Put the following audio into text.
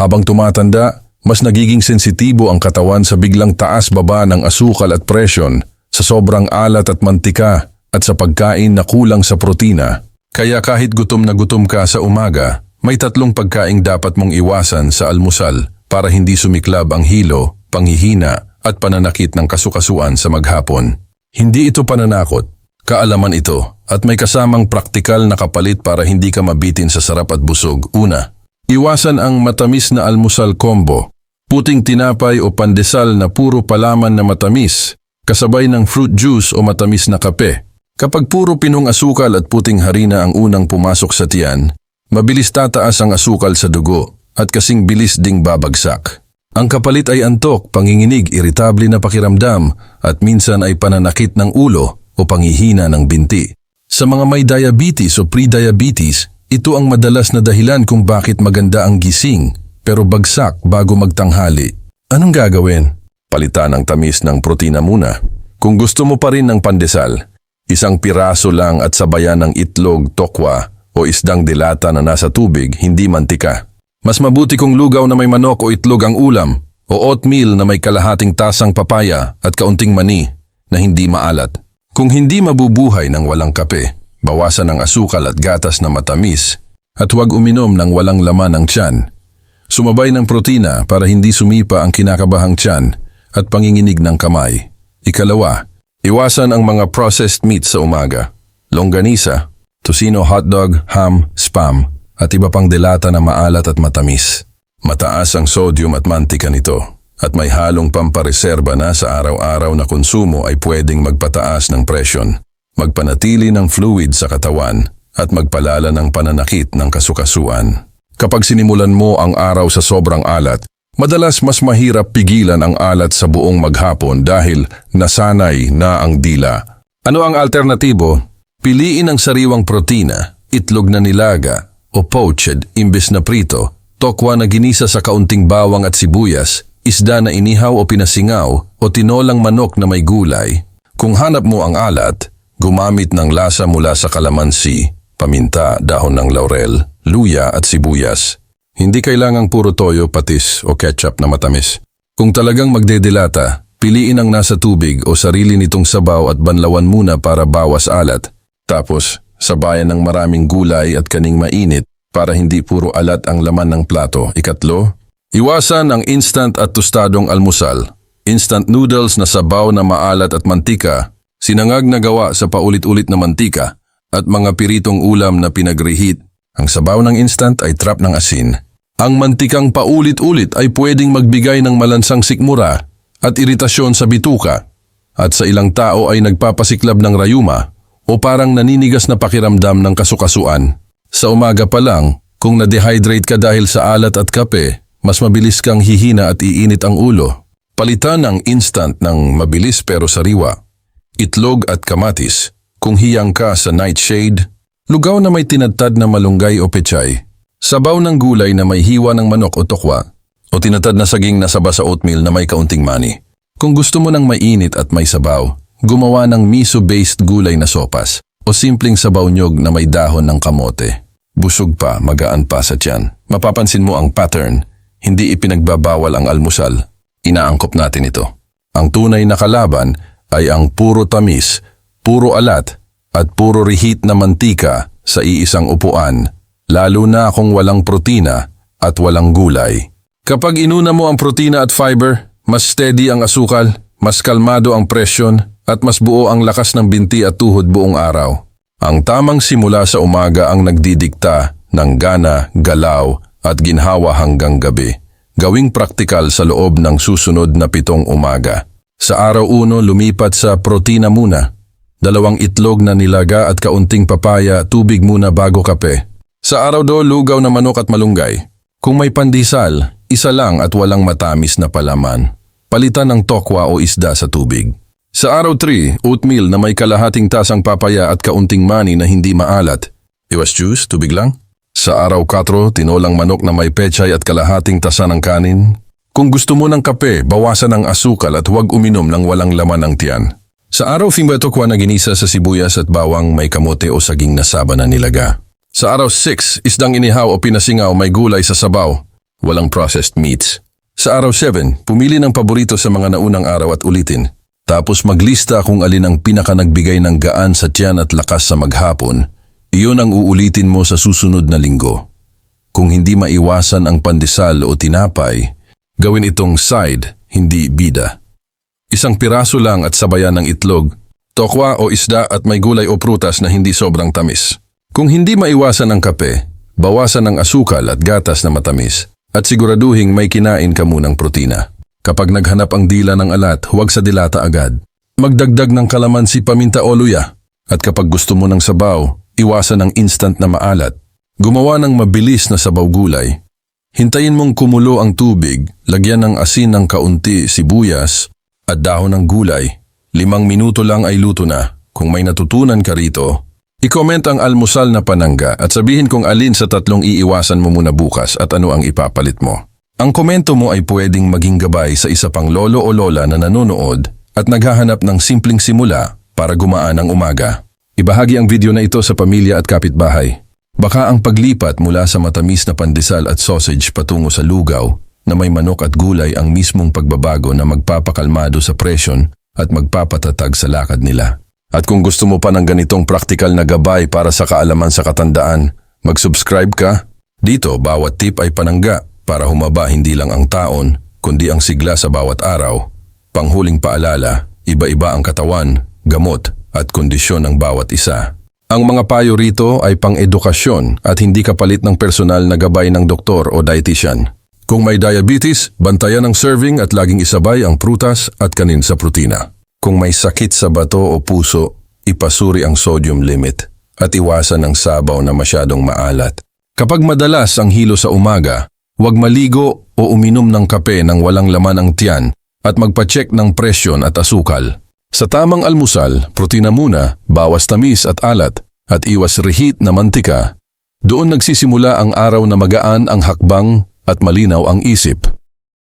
Habang tumatanda, mas nagiging sensitibo ang katawan sa biglang taas-baba ng asukal at presyon, sa sobrang alat at mantika, at sa pagkain na kulang sa protina. Kaya kahit gutom na gutom ka sa umaga, may tatlong pagkaing dapat mong iwasan sa almusal para hindi sumiklab ang hilo, panghihina, at pananakit ng kasukasuan sa maghapon. Hindi ito pananakot, kaalaman ito, at may kasamang praktikal na kapalit para hindi ka mabitin sa sarap at busog. Una, Iwasan ang matamis na almusal combo, puting tinapay o pandesal na puro palaman na matamis, kasabay ng fruit juice o matamis na kape. Kapag puro pinong asukal at puting harina ang unang pumasok sa tiyan, mabilis tataas ang asukal sa dugo at kasing bilis ding babagsak. Ang kapalit ay antok, panginginig, iritable na pakiramdam at minsan ay pananakit ng ulo o panghihina ng binti. Sa mga may diabetes o pre-diabetes, ito ang madalas na dahilan kung bakit maganda ang gising pero bagsak bago magtanghali. Anong gagawin? Palitan ang tamis ng protina muna. Kung gusto mo pa rin ng pandesal, isang piraso lang at sabayan ng itlog, tokwa o isdang dilata na nasa tubig, hindi mantika. Mas mabuti kung lugaw na may manok o itlog ang ulam o oatmeal na may kalahating tasang papaya at kaunting mani na hindi maalat. Kung hindi mabubuhay ng walang kape, bawasan ang asukal at gatas na matamis at huwag uminom ng walang laman ng tiyan. Sumabay ng protina para hindi sumipa ang kinakabahang tiyan at panginginig ng kamay. Ikalawa, iwasan ang mga processed meat sa umaga. Longganisa, tosino hotdog, ham, spam, at iba pang delata na maalat at matamis. Mataas ang sodium at mantika nito at may halong pampareserba na sa araw-araw na konsumo ay pwedeng magpataas ng presyon magpanatili ng fluid sa katawan at magpalala ng pananakit ng kasukasuan. Kapag sinimulan mo ang araw sa sobrang alat, madalas mas mahirap pigilan ang alat sa buong maghapon dahil nasanay na ang dila. Ano ang alternatibo? Piliin ang sariwang protina, itlog na nilaga o poached imbes na prito, tokwa na ginisa sa kaunting bawang at sibuyas, isda na inihaw o pinasingaw o tinolang manok na may gulay. Kung hanap mo ang alat, Gumamit ng lasa mula sa kalamansi, paminta, dahon ng laurel, luya at sibuyas. Hindi kailangang puro toyo, patis o ketchup na matamis. Kung talagang magdedelata, piliin ang nasa tubig o sarili nitong sabaw at banlawan muna para bawas alat. Tapos, sabayan ng maraming gulay at kaning mainit para hindi puro alat ang laman ng plato. Ikatlo, iwasan ang instant at tostadong almusal. Instant noodles na sabaw na maalat at mantika Sinangag na gawa sa paulit-ulit na mantika at mga piritong ulam na pinag-reheat. Ang sabaw ng instant ay trap ng asin. Ang mantikang paulit-ulit ay pwedeng magbigay ng malansang sikmura at iritasyon sa bituka at sa ilang tao ay nagpapasiklab ng rayuma o parang naninigas na pakiramdam ng kasukasuan. Sa umaga pa lang, kung na-dehydrate ka dahil sa alat at kape, mas mabilis kang hihina at iinit ang ulo. Palitan ang instant ng mabilis pero sariwa itlog at kamatis, kung hiyang ka sa nightshade, lugaw na may tinadtad na malunggay o pechay, sabaw ng gulay na may hiwa ng manok o tokwa, o tinatad na saging na saba sa oatmeal na may kaunting mani. Kung gusto mo ng mainit at may sabaw, gumawa ng miso-based gulay na sopas o simpleng sabaw nyog na may dahon ng kamote. Busog pa, magaan pa sa tiyan. Mapapansin mo ang pattern, hindi ipinagbabawal ang almusal. Inaangkop natin ito. Ang tunay na kalaban ay ang puro tamis, puro alat, at puro rihit na mantika sa iisang upuan, lalo na kung walang protina at walang gulay. Kapag inuna mo ang protina at fiber, mas steady ang asukal, mas kalmado ang presyon, at mas buo ang lakas ng binti at tuhod buong araw. Ang tamang simula sa umaga ang nagdidikta ng gana, galaw at ginhawa hanggang gabi. Gawing praktikal sa loob ng susunod na pitong umaga. Sa araw uno, lumipat sa protina muna. Dalawang itlog na nilaga at kaunting papaya, tubig muna bago kape. Sa araw do, lugaw na manok at malunggay. Kung may pandesal, isa lang at walang matamis na palaman. Palitan ng tokwa o isda sa tubig. Sa araw 3, oatmeal na may kalahating tasang papaya at kaunting mani na hindi maalat. Iwas juice, tubig lang. Sa araw 4, tinolang manok na may pechay at kalahating tasa ng kanin, kung gusto mo ng kape, bawasan ang asukal at huwag uminom ng walang laman ng tiyan. Sa araw fimbetokwa na ginisa sa sibuyas at bawang may kamote o saging na saba na nilaga. Sa araw 6, isdang inihaw o pinasingaw may gulay sa sabaw. walang processed meats. Sa araw 7, pumili ng paborito sa mga naunang araw at ulitin. Tapos maglista kung alin ang pinaka nagbigay ng gaan sa tiyan at lakas sa maghapon. Iyon ang uulitin mo sa susunod na linggo. Kung hindi maiwasan ang pandesal o tinapay, gawin itong side, hindi bida. Isang piraso lang at sabayan ng itlog, tokwa o isda at may gulay o prutas na hindi sobrang tamis. Kung hindi maiwasan ang kape, bawasan ang asukal at gatas na matamis at siguraduhing may kinain ka munang protina. Kapag naghanap ang dila ng alat, huwag sa dilata agad. Magdagdag ng kalamansi paminta o luya. At kapag gusto mo ng sabaw, iwasan ang instant na maalat. Gumawa ng mabilis na sabaw gulay. Hintayin mong kumulo ang tubig, lagyan ng asin ng kaunti sibuyas at dahon ng gulay. Limang minuto lang ay luto na. Kung may natutunan ka rito, i-comment ang almusal na panangga at sabihin kung alin sa tatlong iiwasan mo muna bukas at ano ang ipapalit mo. Ang komento mo ay pwedeng maging gabay sa isa pang lolo o lola na nanonood at naghahanap ng simpleng simula para gumaan ang umaga. Ibahagi ang video na ito sa pamilya at kapitbahay. Baka ang paglipat mula sa matamis na pandesal at sausage patungo sa lugaw na may manok at gulay ang mismong pagbabago na magpapakalmado sa presyon at magpapatatag sa lakad nila. At kung gusto mo pa ng ganitong praktikal na gabay para sa kaalaman sa katandaan, mag-subscribe ka. Dito, bawat tip ay panangga para humaba hindi lang ang taon, kundi ang sigla sa bawat araw. Panghuling paalala, iba-iba ang katawan, gamot at kondisyon ng bawat isa. Ang mga payo rito ay pang-edukasyon at hindi kapalit ng personal na gabay ng doktor o dietitian. Kung may diabetes, bantayan ang serving at laging isabay ang prutas at kanin sa protina. Kung may sakit sa bato o puso, ipasuri ang sodium limit at iwasan ang sabaw na masyadong maalat. Kapag madalas ang hilo sa umaga, huwag maligo o uminom ng kape nang walang laman ang tiyan at magpacheck ng presyon at asukal. Sa tamang almusal, protina muna, bawas tamis at alat, at iwas rehit na mantika. Doon nagsisimula ang araw na magaan ang hakbang at malinaw ang isip.